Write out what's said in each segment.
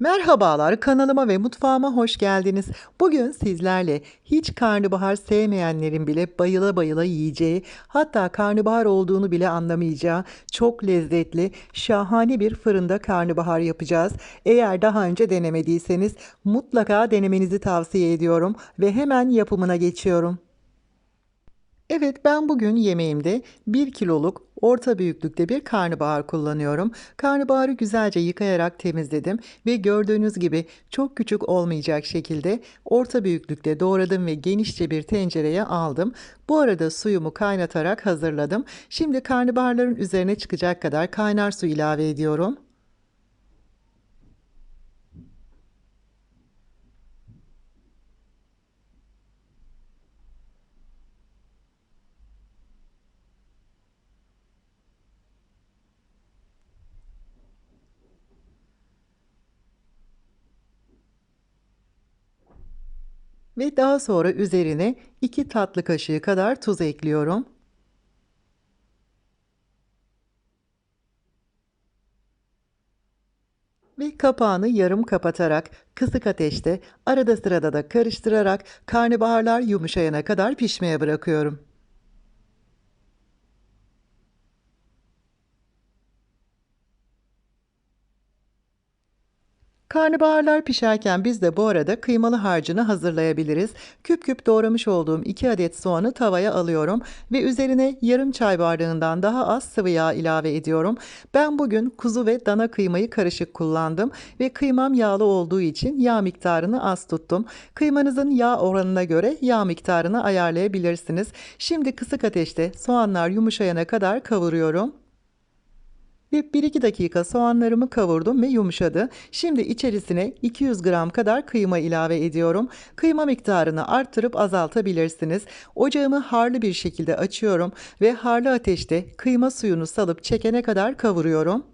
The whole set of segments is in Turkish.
Merhabalar kanalıma ve mutfağıma hoş geldiniz. Bugün sizlerle hiç karnabahar sevmeyenlerin bile bayıla bayıla yiyeceği, hatta karnabahar olduğunu bile anlamayacağı çok lezzetli, şahane bir fırında karnabahar yapacağız. Eğer daha önce denemediyseniz mutlaka denemenizi tavsiye ediyorum ve hemen yapımına geçiyorum. Evet ben bugün yemeğimde 1 kiloluk orta büyüklükte bir karnabahar kullanıyorum. Karnabaharı güzelce yıkayarak temizledim ve gördüğünüz gibi çok küçük olmayacak şekilde orta büyüklükte doğradım ve genişçe bir tencereye aldım. Bu arada suyumu kaynatarak hazırladım. Şimdi karnabaharların üzerine çıkacak kadar kaynar su ilave ediyorum. Ve daha sonra üzerine 2 tatlı kaşığı kadar tuz ekliyorum. Ve kapağını yarım kapatarak kısık ateşte arada sırada da karıştırarak karnabaharlar yumuşayana kadar pişmeye bırakıyorum. Karnabaharlar pişerken biz de bu arada kıymalı harcını hazırlayabiliriz. Küp küp doğramış olduğum 2 adet soğanı tavaya alıyorum ve üzerine yarım çay bardağından daha az sıvı yağ ilave ediyorum. Ben bugün kuzu ve dana kıymayı karışık kullandım ve kıymam yağlı olduğu için yağ miktarını az tuttum. Kıymanızın yağ oranına göre yağ miktarını ayarlayabilirsiniz. Şimdi kısık ateşte soğanlar yumuşayana kadar kavuruyorum. Ve 1-2 dakika soğanlarımı kavurdum ve yumuşadı. Şimdi içerisine 200 gram kadar kıyma ilave ediyorum. Kıyma miktarını arttırıp azaltabilirsiniz. Ocağımı harlı bir şekilde açıyorum ve harlı ateşte kıyma suyunu salıp çekene kadar kavuruyorum.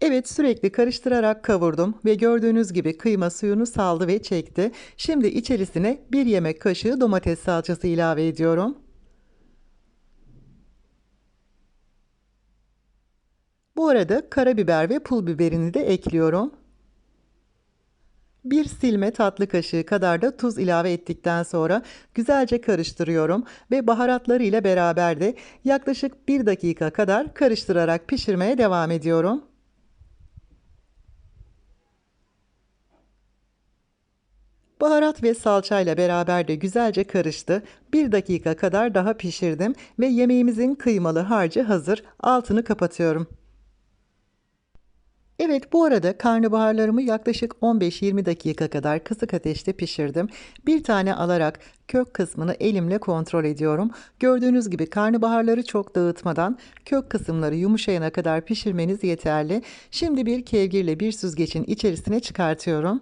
Evet sürekli karıştırarak kavurdum ve gördüğünüz gibi kıyma suyunu saldı ve çekti. Şimdi içerisine 1 yemek kaşığı domates salçası ilave ediyorum. Bu arada karabiber ve pul biberini de ekliyorum. Bir silme tatlı kaşığı kadar da tuz ilave ettikten sonra güzelce karıştırıyorum ve baharatları ile beraber de yaklaşık 1 dakika kadar karıştırarak pişirmeye devam ediyorum. Baharat ve salçayla beraber de güzelce karıştı. Bir dakika kadar daha pişirdim ve yemeğimizin kıymalı harcı hazır. Altını kapatıyorum. Evet bu arada karnabaharlarımı yaklaşık 15-20 dakika kadar kısık ateşte pişirdim. Bir tane alarak kök kısmını elimle kontrol ediyorum. Gördüğünüz gibi karnabaharları çok dağıtmadan kök kısımları yumuşayana kadar pişirmeniz yeterli. Şimdi bir kevgirle bir süzgecin içerisine çıkartıyorum.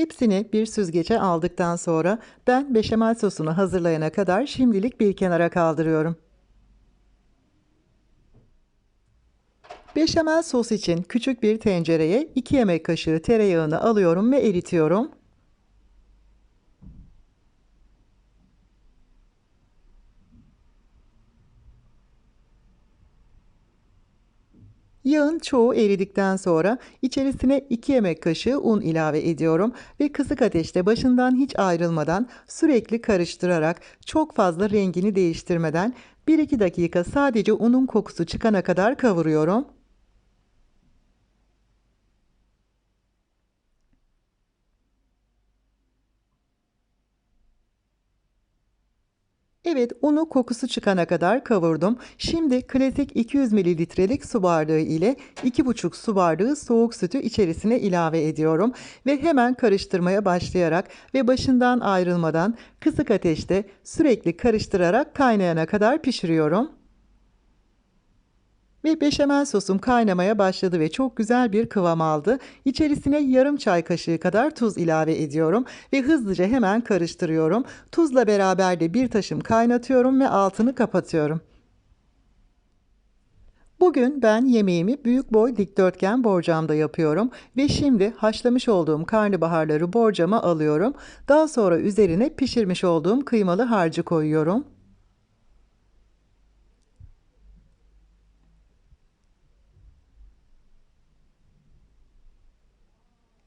Hepsini bir süzgece aldıktan sonra ben beşamel sosunu hazırlayana kadar şimdilik bir kenara kaldırıyorum. Beşamel sos için küçük bir tencereye 2 yemek kaşığı tereyağını alıyorum ve eritiyorum. Yağın çoğu eridikten sonra içerisine 2 yemek kaşığı un ilave ediyorum ve kısık ateşte başından hiç ayrılmadan sürekli karıştırarak çok fazla rengini değiştirmeden 1-2 dakika sadece unun kokusu çıkana kadar kavuruyorum. Evet, unu kokusu çıkana kadar kavurdum. Şimdi klasik 200 mililitrelik su bardağı ile 2,5 su bardağı soğuk sütü içerisine ilave ediyorum ve hemen karıştırmaya başlayarak ve başından ayrılmadan kısık ateşte sürekli karıştırarak kaynayana kadar pişiriyorum. Ve beşamel sosum kaynamaya başladı ve çok güzel bir kıvam aldı. İçerisine yarım çay kaşığı kadar tuz ilave ediyorum ve hızlıca hemen karıştırıyorum. Tuzla beraber de bir taşım kaynatıyorum ve altını kapatıyorum. Bugün ben yemeğimi büyük boy dikdörtgen borcamda yapıyorum ve şimdi haşlamış olduğum karnabaharları borcama alıyorum. Daha sonra üzerine pişirmiş olduğum kıymalı harcı koyuyorum.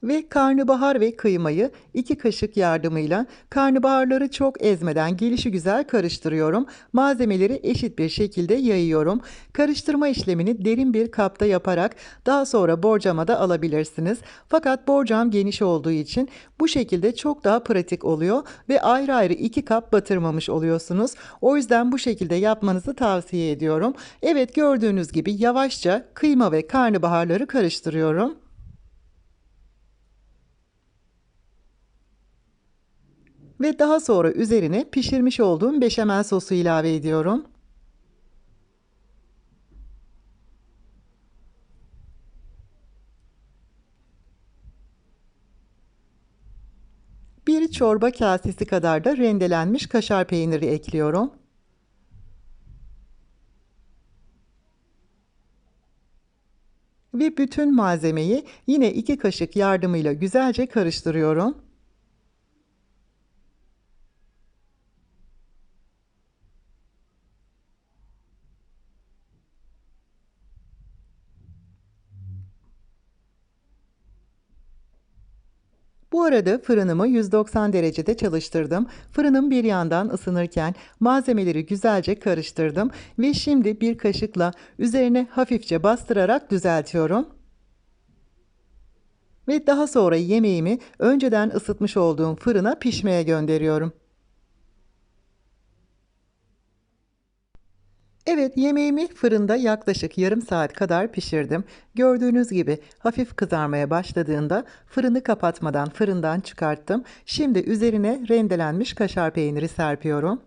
Ve karnabahar ve kıymayı 2 kaşık yardımıyla karnabaharları çok ezmeden gelişigüzel karıştırıyorum. Malzemeleri eşit bir şekilde yayıyorum. Karıştırma işlemini derin bir kapta yaparak daha sonra borcama da alabilirsiniz. Fakat borcam geniş olduğu için bu şekilde çok daha pratik oluyor ve ayrı ayrı 2 kap batırmamış oluyorsunuz. O yüzden bu şekilde yapmanızı tavsiye ediyorum. Evet gördüğünüz gibi yavaşça kıyma ve karnabaharları karıştırıyorum. Ve daha sonra üzerine pişirmiş olduğum beşamel sosu ilave ediyorum. Bir çorba kasesi kadar da rendelenmiş kaşar peyniri ekliyorum. Ve bütün malzemeyi yine iki kaşık yardımıyla güzelce karıştırıyorum. Bu arada fırınımı 190 derecede çalıştırdım. Fırınım bir yandan ısınırken malzemeleri güzelce karıştırdım ve şimdi bir kaşıkla üzerine hafifçe bastırarak düzeltiyorum. Ve daha sonra yemeğimi önceden ısıtmış olduğum fırına pişmeye gönderiyorum. Evet, yemeğimi fırında yaklaşık yarım saat kadar pişirdim. Gördüğünüz gibi hafif kızarmaya başladığında fırını kapatmadan fırından çıkarttım. Şimdi üzerine rendelenmiş kaşar peyniri serpiyorum.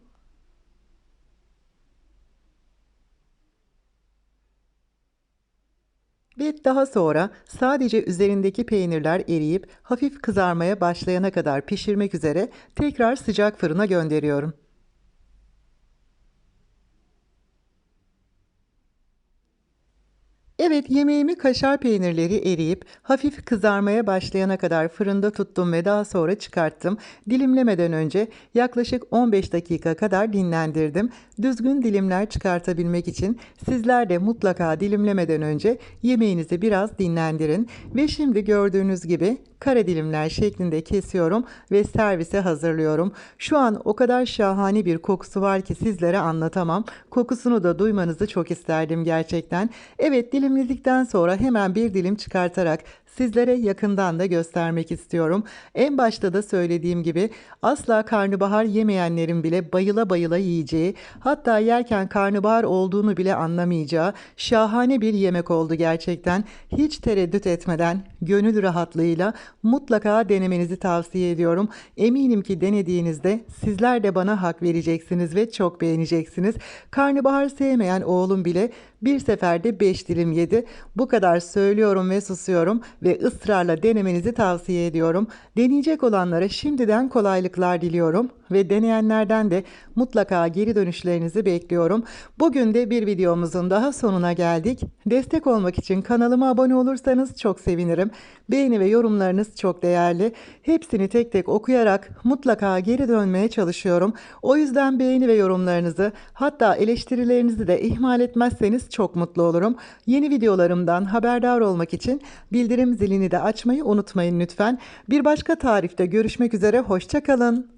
Ve daha sonra sadece üzerindeki peynirler eriyip hafif kızarmaya başlayana kadar pişirmek üzere tekrar sıcak fırına gönderiyorum. Evet, yemeğimi kaşar peynirleri eriyip hafif kızarmaya başlayana kadar fırında tuttum ve daha sonra çıkarttım. Dilimlemeden önce yaklaşık 15 dakika kadar dinlendirdim. Düzgün dilimler çıkartabilmek için sizler de mutlaka dilimlemeden önce yemeğinizi biraz dinlendirin. Ve şimdi gördüğünüz gibi kare dilimler şeklinde kesiyorum ve servise hazırlıyorum. Şu an o kadar şahane bir kokusu var ki sizlere anlatamam. Kokusunu da duymanızı çok isterdim gerçekten. Evet dilimledikten sonra hemen bir dilim çıkartarak sizlere yakından da göstermek istiyorum. En başta da söylediğim gibi asla karnabahar yemeyenlerin bile bayıla bayıla yiyeceği, hatta yerken karnabahar olduğunu bile anlamayacağı şahane bir yemek oldu gerçekten. Hiç tereddüt etmeden, gönül rahatlığıyla mutlaka denemenizi tavsiye ediyorum. Eminim ki denediğinizde sizler de bana hak vereceksiniz ve çok beğeneceksiniz. Karnabahar sevmeyen oğlum bile bir seferde 5 dilim yedi. Bu kadar söylüyorum ve susuyorum ve ısrarla denemenizi tavsiye ediyorum. Deneyecek olanlara şimdiden kolaylıklar diliyorum ve deneyenlerden de mutlaka geri dönüşlerinizi bekliyorum. Bugün de bir videomuzun daha sonuna geldik. Destek olmak için kanalıma abone olursanız çok sevinirim. Beğeni ve yorumlarınız çok değerli. Hepsini tek tek okuyarak mutlaka geri dönmeye çalışıyorum. O yüzden beğeni ve yorumlarınızı hatta eleştirilerinizi de ihmal etmezseniz çok mutlu olurum. Yeni videolarımdan haberdar olmak için bildirim zilini de açmayı unutmayın lütfen. Bir başka tarifte görüşmek üzere. Hoşçakalın.